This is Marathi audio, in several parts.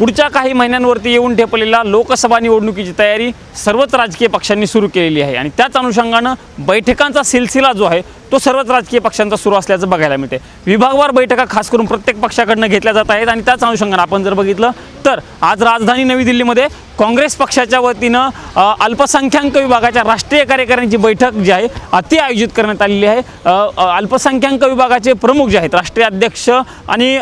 पुढच्या काही महिन्यांवरती येऊन ठेपलेल्या लोकसभा निवडणुकीची तयारी सर्वच राजकीय पक्षांनी सुरू केलेली आहे. आणि त्याच अनुषंगानं बैठकांचा सिलसिला जो आहे तो सर्वच राजकीय पक्षांचा सुरू असल्याचं बघायला मिळते विभागवार बैठका खास करून प्रत्येक पक्षाकडनं घेतल्या जात आहेत आणि त्याच अनुषंगानं आपण जर बघितलं तर आज राजधानी नवी दिल्लीमध्ये काँग्रेस पक्षाच्या वतीनं अल्पसंख्याक विभागाच्या राष्ट्रीय कार्यकारिणीची बैठक जी आहे ती आयोजित करण्यात आलेली आहे. अल्पसंख्याक विभागाचे प्रमुख जे आहेत राष्ट्रीय अध्यक्ष आणि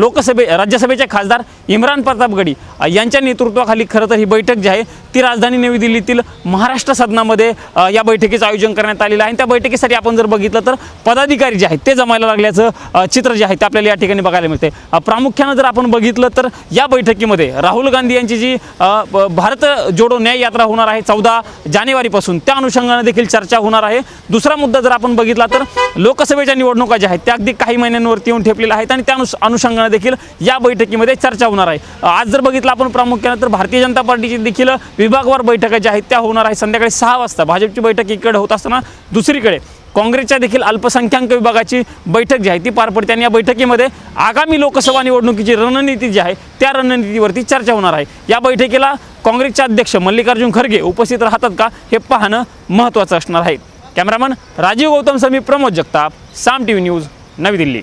लोकसभे राज्यसभेचे खासदार इम्रान प्रताप गडी यांच्या नेतृत्वाखाली खरं तर ही बैठक जी आहे ती राजधानी नवी दिल्लीतील महाराष्ट्र सदनामध्ये या बैठकीचं आयोजन करण्यात आलेलं आहे. आणि त्या बैठकीसाठी आपण जर बघितलं तर पदाधिकारी जे आहेत ते जमायला लागल्याचं चित्र जे आहे ते आपल्याला या ठिकाणी बघायला मिळते प्रामुख्यानं जर आपण बघितलं तर या बैठक बैठकीमध्ये राहुल गांधी यांची जी भारत जोडो न्याय यात्रा होणार आहे चौदा जानेवारीपासून त्या अनुषंगाने देखील चर्चा होणार आहे. दुसरा मुद्दा जर आपण बघितला तर लोकसभेच्या निवडणुका ज्या आहेत त्या अगदी काही महिन्यांवरती येऊन ठेपलेल्या आहेत आणि त्या अनुषंगाने देखील या बैठकीमध्ये चर्चा होणार आहे. आज जर बघितलं आपण प्रामुख्यानं तर भारतीय जनता पार्टीची देखील विभागवार बैठका ज्या आहेत त्या होणार आहेत संध्याकाळी सहा वाजता भाजपची बैठक इकडे होत असताना दुसरीकडे काँग्रेसच्या देखील अल्पसंख्याक विभागाची बैठक जी आहे ती पार पडते आणि या बैठकीमध्ये आगामी लोकसभा निवडणुकीची रणनीती जी आहे त्या रणनीतीवरती चर्चा होणार आहे. या बैठकीला काँग्रेसचे अध्यक्ष मल्लिकार्जुन खरगे उपस्थित राहतात का हे पाहणं महत्त्वाचं असणार आहे. Cameraman Rajeev Gautam Sami Pramod Jagtap Saam T V news नवी दिल्ली.